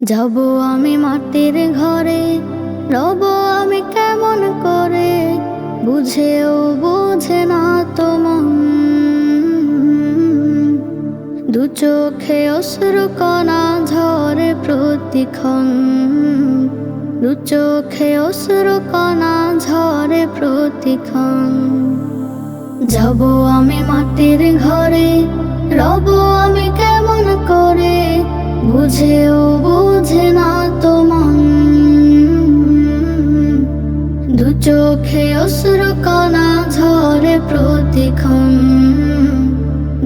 যাব আমি মাটির ঘরে, রব আমি কেমন করে, বুঝেও বুঝে না তোমার দু চোখে অশ্রু কণা ঝরে প্রতিক্ষণ, দু চোখে অশ্রু কণা ঝরে প্রতিক্ষণ। যাব আমি মাটির ঘরে, রব আমি কেমন করে বুঝেও বুঝে না তোমার। দু চোখে অশ্রু কণা ঝরে প্রতিক্ষণ।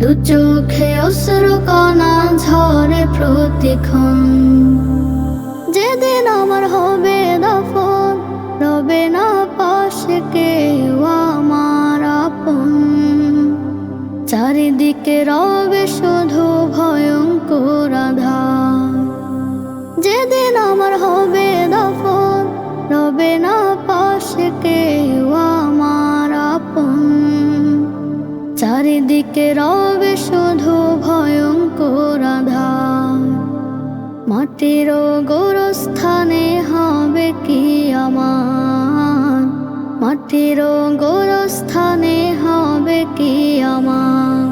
দু চোখে অশ্রু কণা ঝরে প্রতিক্ষণ। যেদিন আমার হবে দফন, রবে না পাশে কেউ আমার আপন। চারিদিকে রবে শুধু ভয়ঙ্কর আধার। রবে না পাশে কেউ আমার আপন। চারিদিকে রবে শুধু ভয়ঙ্কর মাটির গোরস্থানে হবে কি আমার? মাটির গোরস্থানে হবে কি আমার?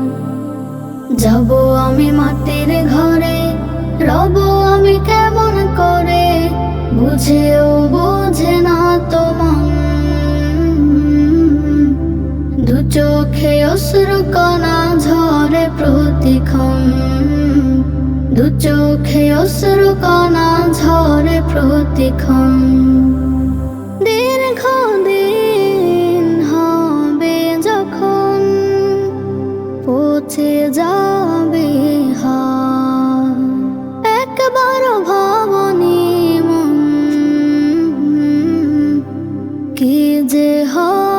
যাব আমি মাটির ঘরে, রব আমি কেমন করে, বুঝেও চোখে কণা ঝরে প্রতিক্ষণ। দু চোখে অশ্রু কণা ঝরে প্রতিক্ষণ। দীর্ঘ দিন হবে যখন পচে যাবে একবার ভাবনি মন, কি যে হবে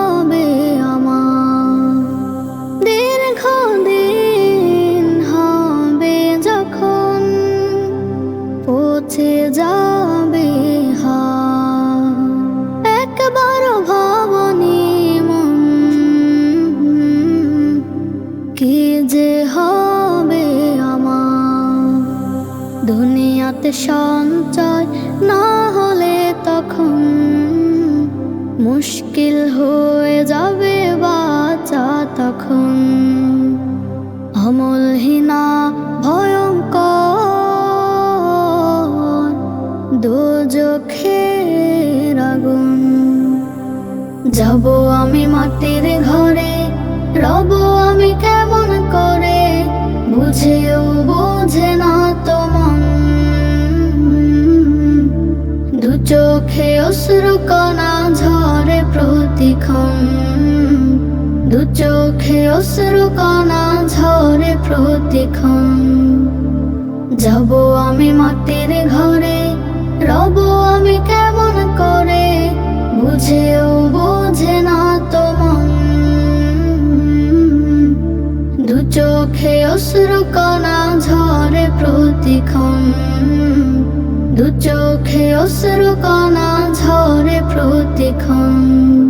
দুনিয়াতে সঞ্চয় না হলে তখন মুশকিল হয়ে যাবে বাঁচা তখন। অমলহীনা ভয়ঙ্কর দোজখের আগুন। যাব আমি মাটির ঘরে, রব আমি কেমন করে বুঝেও চোখে অশ্রু কণা ঝরে প্রতিক্ষণ। দু চোখে অশ্রু কণা ঝরে প্রতিক্ষণ। যাব আমি মাটির ঘরে, রব আমি কেমন করে, বুঝেও বুঝে না তোমার দু চোখে অশ্রু কণা ঝরে প্রতিক্ষণ। দু চোখে অশ্রু কণা ঝরে প্রতিক্ষণ।